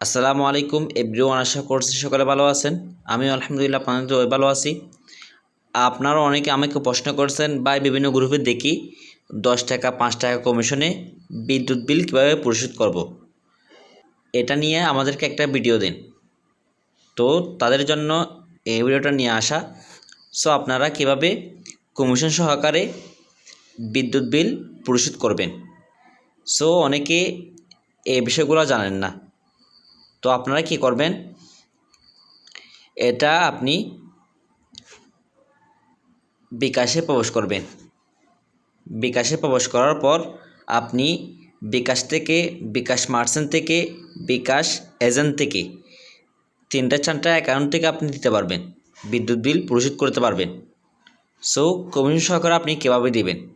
আসসালামু আলাইকুম, এভরিওয়ান আশা করছি সকালে ভালো আছেন। আমি আলহামদুলিল্লাহ আপনাদের ভালো আছি। আপনারা অনেকে আমাকে প্রশ্ন করছেন বা বিভিন্ন গ্রুপে দেখি দশ টাকা, পাঁচ টাকা কমিশনে বিদ্যুৎ বিল কীভাবে পরিশোধ করব। এটা নিয়ে আমাদেরকে একটা ভিডিও দিন। তো তাদের জন্য এই ভিডিওটা নিয়ে আসা। সো আপনারা কীভাবে কমিশন সহকারে বিদ্যুৎ বিল পরিশোধ করবেন? সো অনেকে এই বিষয়গুলো জানেন না। তো আপনারা কি করবেন? এটা আপনি বিকাশে প্রবেশ করবেন। বিকাশে প্রবেশ করার পর আপনি বিকাশ থেকে, বিকাশ মার্চেন্ট থেকে, বিকাশ এজেন্ট থেকে তিনটা চারটা অ্যাকাউন্ট থেকে আপনি দিতে পারবেন। বিদ্যুৎ বিল পরিশোধ করতে পারবেন। সো, কমিশন সহকারে আপনি কীভাবে দিবেন?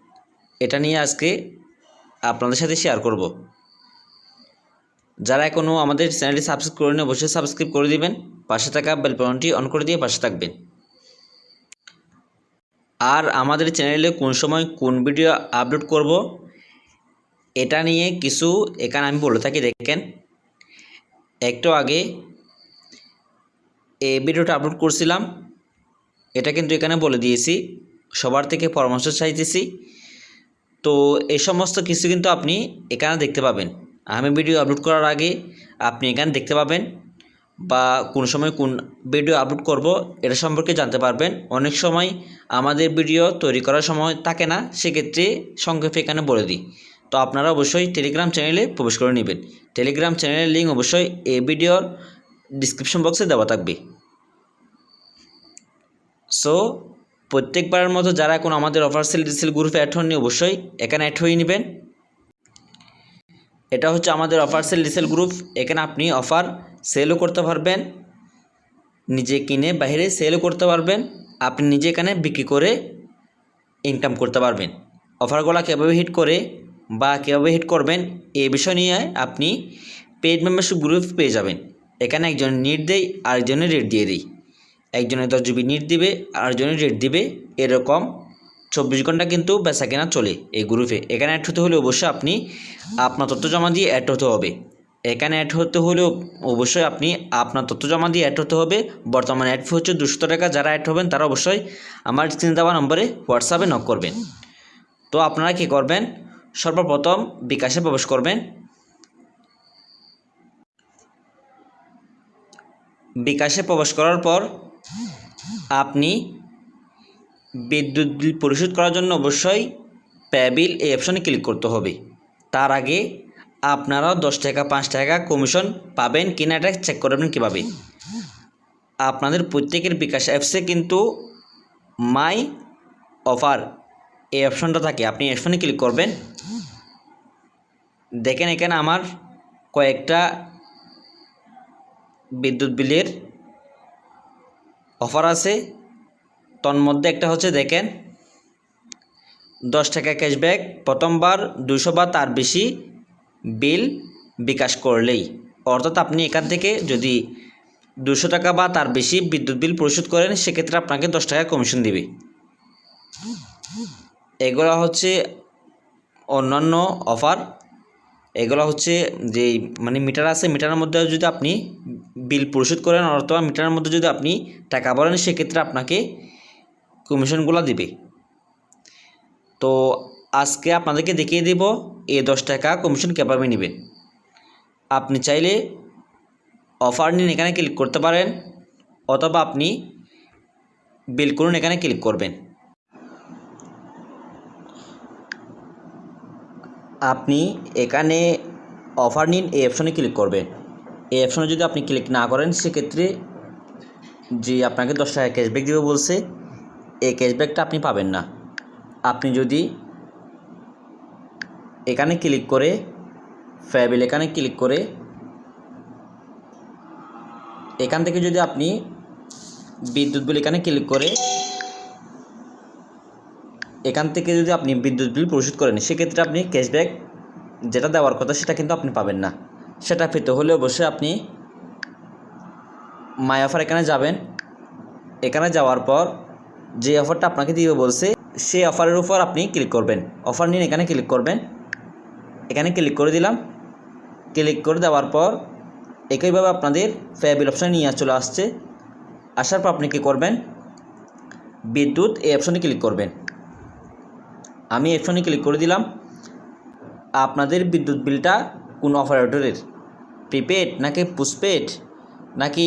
এটা নিয়ে আজকে আপনাদের সাথে শেয়ার করব। যারা এখনও আমাদের চ্যানেলটি সাবস্ক্রাইব করেন, অবশ্যই সাবস্ক্রাইব করে দিবেন। পাশে থাকা বেলপনটি অন করে দিয়ে পাশে থাকবেন। আর আমাদের চ্যানেলে কোন সময় কোন ভিডিও আপলোড করব, এটা নিয়ে কিছু এখানে আমি বলে থাকি, দেখেন। একটু আগে এই ভিডিওটা আপলোড করছিলাম, এটা কিন্তু এখানে বলে দিয়েছি, সবার থেকে পরামর্শ চাইতেছি। তো এই সমস্ত কিছু কিন্তু আপনি এখানে দেখতে পাবেন। আমি ভিডিও আপলোড করার আগে আপনি এখানে দেখতে পাবেন বা কোন সময় কোন ভিডিও আপলোড করব, এটা সম্পর্কে জানতে পারবেন। অনেক সময় আমাদের ভিডিও তৈরি করার সময় থাকে না, সেক্ষেত্রে সংক্ষেপে এখানে বলে দিই। তো আপনারা অবশ্যই টেলিগ্রাম চ্যানেলে প্রবেশ করে নেবেন। টেলিগ্রাম চ্যানেলের লিঙ্ক অবশ্যই এই ভিডিওর ডিসক্রিপশন বক্সে দেওয়া থাকবে। সো প্রত্যেকবারের মতো যারা এখন আমাদের অফার সেল রিসেল গ্রুপে অ্যাড হননি, অবশ্যই এখানে অ্যাড হয়ে নেবেন। এটা হচ্ছে আমাদের অফার সেল রিসেল গ্রুপ এখানে আপনি অফার সেলও করতে পারবেন। নিজে কিনে বাইরে সেলও করতে পারবেন। আপনি নিজে এখানে বিক্রি করে ইনকাম করতে পারবেন। অফারগুলো কীভাবে হিট করে বা কীভাবে হিট করবেন, এ বিষয় নিয়ে আপনি পেড মেম্বারশিপ গ্রুপ পেয়ে যাবেন। এখানে একজন নিট দেয়, আরেকজনের রেট দিয়ে দিই একজনের দশ জিবি নিট দিবে, আরেকজনের রেট দিবে, এরকম চব্বিশ ঘণ্টা কিন্তু বেচা কেনা চলে এই গ্রুপে। এখানে অ্যাড হতে হলে অবশ্যই আপনি আপনার তথ্য জমা দিয়ে অ্যাড হতে হবে। এখানে অ্যাড হতে হলেও অবশ্যই আপনি আপনার তথ্য জমা দিয়ে অ্যাড হতে হবে। বর্তমানে অ্যাড ফি হচ্ছে দুশো টাকা। যারা অ্যাড হবেন তারা অবশ্যই আমার স্ক্রিনে দেওয়া নম্বরে হোয়াটসঅ্যাপে নক করবেন। তো আপনারা কি করবেন? সর্বপ্রথম বিকাশে প্রবেশ করবেন। বিকাশে প্রবেশ করার পর আপনি বিদ্যুৎ বিল পরিশোধ করার জন্য অবশ্যই প্যাবিল এই অপশনে ক্লিক করতে হবে। তার আগে আপনারাও দশ টাকা, পাঁচ টাকা কমিশন পাবেন কিনা এটা চেক করবেন কীভাবে। আপনাদের প্রত্যেকের বিকাশ অ্যাপসে কিন্তু মাই অফার এই অপশনটা থাকে। আপনি অপশনে ক্লিক করবেন। দেখেন এখানে আমার কয়েকটা বিদ্যুৎ বিলের অফার আছে। তন্মধ্যে একটা হচ্ছে দেখেন, দশ টাকা ক্যাশব্যাক প্রথমবার দুশো বা তার বেশি বিল বিকাশ করলেই। অর্থাৎ আপনি এখান থেকে যদি দুশো টাকা বা তার বেশি বিদ্যুৎ বিল পরিশোধ করেন, সেক্ষেত্রে আপনাকে দশ টাকা কমিশন দিবে। এগুলো হচ্ছে অন্যান্য অফার এগুলো হচ্ছে যে মানে মিটার আছে মিটারের মধ্যে যদি আপনি বিল পরিশোধ করেন অথবা মিটারের মধ্যে যদি আপনি টাকা ভরেন, সেক্ষেত্রে আপনাকে কমিশনগুলো দিবে। তো আজকে আপনাদেরকে দেখিয়ে দেব, এই দশ টাকা কমিশন কীভাবে নেবেন আপনি চাইলে অফার নিন এখানে ক্লিক করতে পারেন, অথবা আপনি বিল করুন এখানে ক্লিক করবেন। আপনি এখানে অফার নিন, এই অপশনে ক্লিক করবেন। এই অপশনে যদি আপনি ক্লিক না করেন, সেক্ষেত্রে যে আপনাকে দশ টাকা ক্যাশব্যাক দেবে বলছে এই ক্যাশব্যাকটা আপনি পাবেন না। আপনি যদি এখানে ক্লিক করে ফ্যাবিল এখানে ক্লিক করে, এখান থেকে যদি আপনি বিদ্যুৎ বিল এখানে ক্লিক করে, এখান থেকে যদি আপনি বিদ্যুৎ বিল পরিশোধ করেন, সেক্ষেত্রে আপনি ক্যাশব্যাক যেটা দেওয়ার কথা সেটা কিন্তু আপনি পাবেন না। সেটা পেতে হলে অবশ্যই আপনি মাই অফার এখানে যাবেন। এখানে যাওয়ার পর যে অফারটা আপনাকে দিবে বলছে, সেই অফারের উপর আপনি ক্লিক করবেন। অফার নিন এখানে ক্লিক করবেন। এখানে ক্লিক করে দিলাম। ক্লিক করে দেওয়ার পর একইভাবে আপনাদের ফে বিল অপশানে নিয়ে চলে আসছে। আসার পর আপনি কী করবেন? বিদ্যুৎ এই অপশানে ক্লিক করবেন। আমি অপশানে ক্লিক করে দিলাম। আপনাদের বিদ্যুৎ বিলটা কোন অপারেটরের প্রিপেড নাকি পোস্টপেড নাকি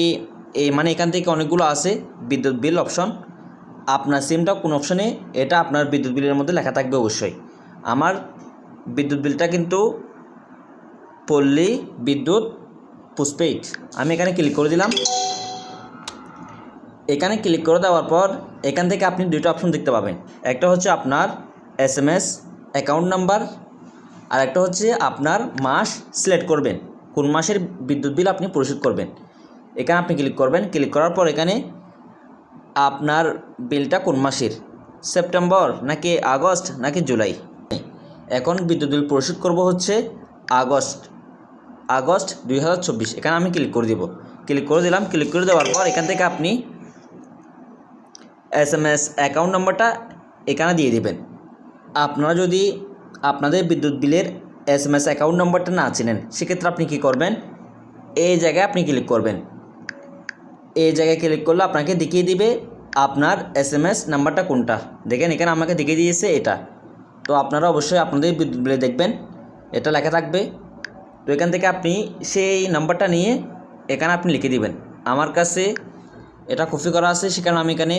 এই মানে এখান থেকে অনেকগুলো আছে বিদ্যুৎ বিল অপশন আপনার সিমটা কোন অপশনে, এটা আপনার বিদ্যুৎ বিলের মধ্যে লেখা থাকবে অবশ্যই। আমার বিদ্যুৎ বিলটা কিন্তু পল্লী বিদ্যুৎ পোস্টপেড আমি এখানে ক্লিক করে দিলাম। এখানে ক্লিক করে দেওয়ার পর এখান থেকে আপনি দুটো অপশন দেখতে পাবেন। একটা হচ্ছে আপনার S M S account number আর একটা হচ্ছে আপনার মাস সিলেক্ট করবেন। কোন মাসের বিদ্যুৎ বিল আপনি পরিশোধ করবেন। এখানে আপনি ক্লিক করবেন। ক্লিক করার পর এখানে আপনার বিলটা কোন মাসের? সেপ্টেম্বর নাকি আগস্ট নাকি জুলাই? এখন বিদ্যুৎ বিল পরিশোধ করব হচ্ছে আগস্ট। আগস্ট দুই হাজার চব্বিশ। এখানে আমি ক্লিক করে দিব। ক্লিক করে দিলাম। ক্লিক করে দেওয়ার পর এখান থেকে আপনি এস এম এস অ্যাকাউন্ট নম্বরটা এখানে দিয়ে দিবেন। আপনারা যদি আপনাদের বিদ্যুৎ বিলের এস এম এস অ্যাকাউন্ট নাম্বারটা না চিনেন, সেক্ষেত্রে আপনি কি করবেন? এই জায়গায় আপনি ক্লিক করবেন। এই জায়গায় ক্লিক করলে আপনাকে দেখিয়ে দিবে আপনার এস এম এস নাম্বারটা কোনটা। দেখেন এখানে আমাকে দেখিয়ে দিয়েছে এটা। তো আপনারা অবশ্যই আপনাদের বিদ্যুৎ বিলে দেখবেন। এটা লেখা থাকবে। তো এখান থেকে আপনি সেই নাম্বারটা নিয়ে এখানে আপনি লিখে দিবেন। আমার কাছে এটা কপি করা আছে সেখানে আমি এখানে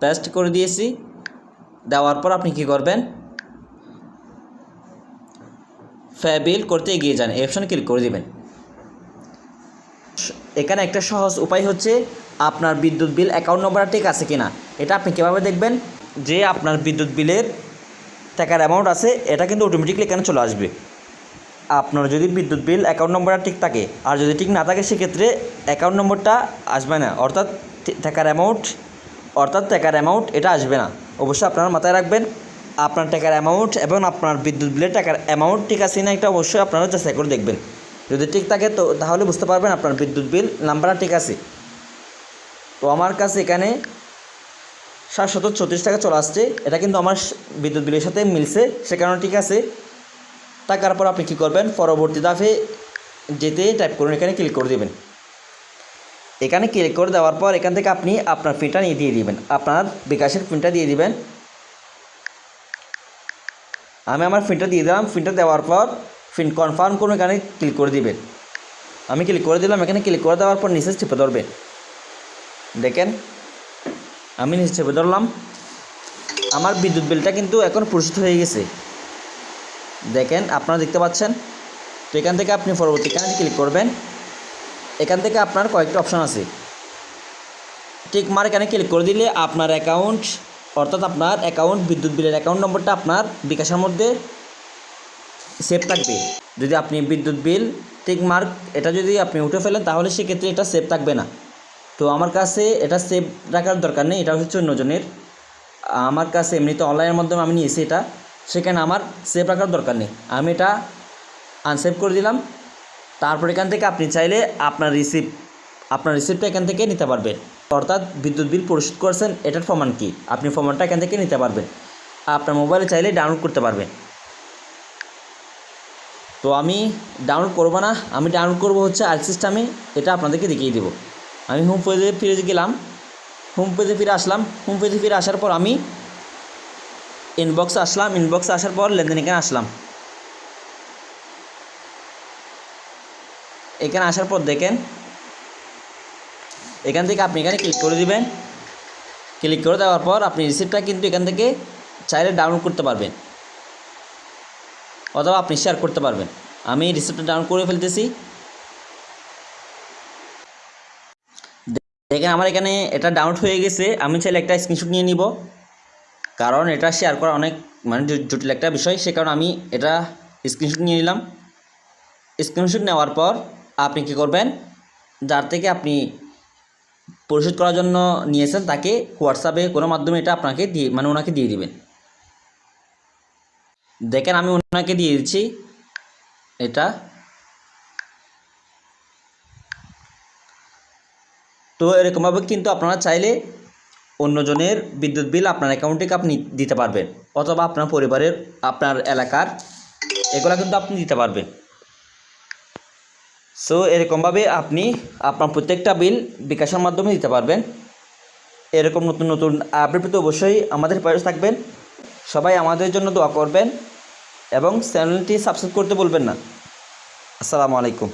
পেস্ট করে দিয়েছি। দেওয়ার পর আপনি কি করবেন? ফ্যাবিল করতে এগিয়ে যান। এই ক্লিক করে দিবেন। এখানে একটা সহজ উপায় হচ্ছে আপনার বিদ্যুৎ বিল অ্যাকাউন্ট নম্বরটা ঠিক আছে কিনা। এটা আপনি কীভাবে দেখবেন? যে আপনার বিদ্যুৎ বিলের টাকার অ্যামাউন্ট আছে, এটা কিন্তু অটোমেটিকলি এখানে চলে আসবে। আপনার যদি বিদ্যুৎ বিল অ্যাকাউন্ট নম্বরটা ঠিক থাকে, আর যদি ঠিক না থাকে, সেক্ষেত্রে অ্যাকাউন্ট নম্বরটা আসবে না। অর্থাৎ টাকার অ্যামাউন্ট অর্থাৎ টাকার অ্যামাউন্ট এটা আসবে না। অবশ্যই আপনারা মাথায় রাখবেন, আপনার টাকার অ্যামাউন্ট এবং আপনার বিদ্যুৎ বিলের টাকার অ্যামাউন্ট ঠিক আছে না এটা অবশ্যই আপনারা যাচাই করে দেখবেন। যদি ঠিক থাকে তো তাহলে বুঝতে পারবেন আপনার বিদ্যুৎ বিল, নাম্বারটা ঠিক আছে। তো আমার কাছে এখানে সাতশত ছত্রিশ টাকা চলে আসছে। এটা কিন্তু আমার বিদ্যুৎ বিলের সাথে মিলছে, সে কারণে ঠিক আছে। টাকার পর আপনি কী করবেন, পরবর্তী দাফে যেতে টাইপ করুন, এখানে ক্লিক করে দেবেন। এখানে ক্লিক করে দেওয়ার পর এখান থেকে আপনি আপনার পিনটা নিয়ে দিয়ে দিবেন। আপনার বিকাশের পিনটা দিয়ে দিবেন। আমি আমার পিনটা দিয়ে দিলাম। পিনটা দেওয়ার পর পিন কনফার্ম করুন, এখানে ক্লিক করে দিবেন। আমি ক্লিক করে দিলাম, এখানে ক্লিক করে দেওয়ার পর নিচে চেপে ধরবেন দেখেন, আমি নিচে চেপে ধরলাম। আমার বিদ্যুৎ বিলটা কিন্তু এখন পরিশোধ হয়ে গেছে। দেখেন, আপনারা দেখতে পাচ্ছেন? তো এখান থেকে আপনি পরবর্তী কাজে ক্লিক করবেন। এখান থেকে আপনার কয়েকটা অপশন আছে। টিক মার এখানে ক্লিক করে দিলে আপনার অ্যাকাউন্ট অর্থাৎ আপনার অ্যাকাউন্ট বিদ্যুৎ বিলের অ্যাকাউন্ট নম্বরটা আপনার বিকাশের মধ্যে সেভ থাকবে। যদি আপনি বিদ্যুৎ বিল টিক মার্ক এটা যদি আপনি উঠে ফেলেন, তাহলে সেক্ষেত্রে এটা সেভ থাকবে না। তো আমার কাছে এটা সেভ রাখার দরকার নেই, এটা হচ্ছে অন্যজনের আমার কাছে এমনিতে অনলাইনের মাধ্যমে আমি নিয়েছি এটা, সেখানে আমার সেভ রাখার দরকার নেই। আমি এটা আনসেভ করে দিলাম, তারপর এখান থেকে আপনি চাইলে আপনার রিসিপ্ট আপনার রিসিপ্টটা এখান থেকে নিতে পারবেন। অর্থাৎ বিদ্যুৎ বিল পরিশোধ করছেন, এটার প্রমাণ কি? আপনি প্রমাণটা এখান থেকে নিতে পারবেন। আপনার মোবাইলে চাইলে ডাউনলোড করতে পারবেন। তো আমি ডাউনলোড করব না, আমি ডাউনলোড করব হচ্ছে আল সিস্টেমে এটা আপনাদেরকে দেখিয়ে দেবো। আমি হোম পেজে ফিরে গেলাম হোম পেজে ফিরে আসলাম হোম পেজে ফিরে আসার পর আমি ইনবক্সে আসলাম ইনবক্সে আসার পর লেনদেন এখানে আসলাম। এখানে আসার পর দেখেন, এখান থেকে আপনি এখানে ক্লিক করে দিবেন। ক্লিক করে দেওয়ার পর আপনি রিসিপ্টটা কিন্তু এখান থেকে চাইলে ডাউনলোড করতে পারবেন। অথবা আপনি শেয়ার করতে পারবেন। আমি রিসিপ্টটা ডাউনলোড করে ফেলতেছি। দেখেন আমার এখানে এটা ডাউনলোড হয়ে গেছে। আমি চাইলে একটা স্ক্রিনশট নিয়ে নিব। কারণ এটা শেয়ার করা অনেক মানে জটিল একটা বিষয়। সে কারণে আমি এটা স্ক্রিনশট নিয়ে নিলাম। স্ক্রিনশট নেওয়ার পর আপনি কি করবেন? যার থেকে আপনি পরিশোধ করার জন্য নিয়েছেন তাকে হোয়াটসঅ্যাপে কোনো মাধ্যমে এটা আপনাকে দিয়ে মানে ওনাকে দিয়ে দিবেন। দেখেন আমি ওনাকে দিয়ে দিচ্ছি। এটা। তো এরকমভাবে কিন্তু আপনারা চাইলে অন্যজনের বিদ্যুৎ বিল আপনার অ্যাকাউন্টে আপনি দিতে পারবেন, অথবা আপনার পরিবারের, আপনার এলাকার, এগুলো কিন্তু আপনি দিতে পারবেন। সো এরকমভাবে আপনি আপনার প্রত্যেকটা বিল বিকাশের মাধ্যমে দিতে পারবেন। এরকম নতুন নতুন আপডেট পেতে অবশ্যই আমাদের পাশে থাকবেন। সবাই আমাদের জন্য দোয়া করবেন। এবং চ্যানেলটি সাবস্ক্রাইব করতে বলবেন না। আসসালামু আলাইকুম।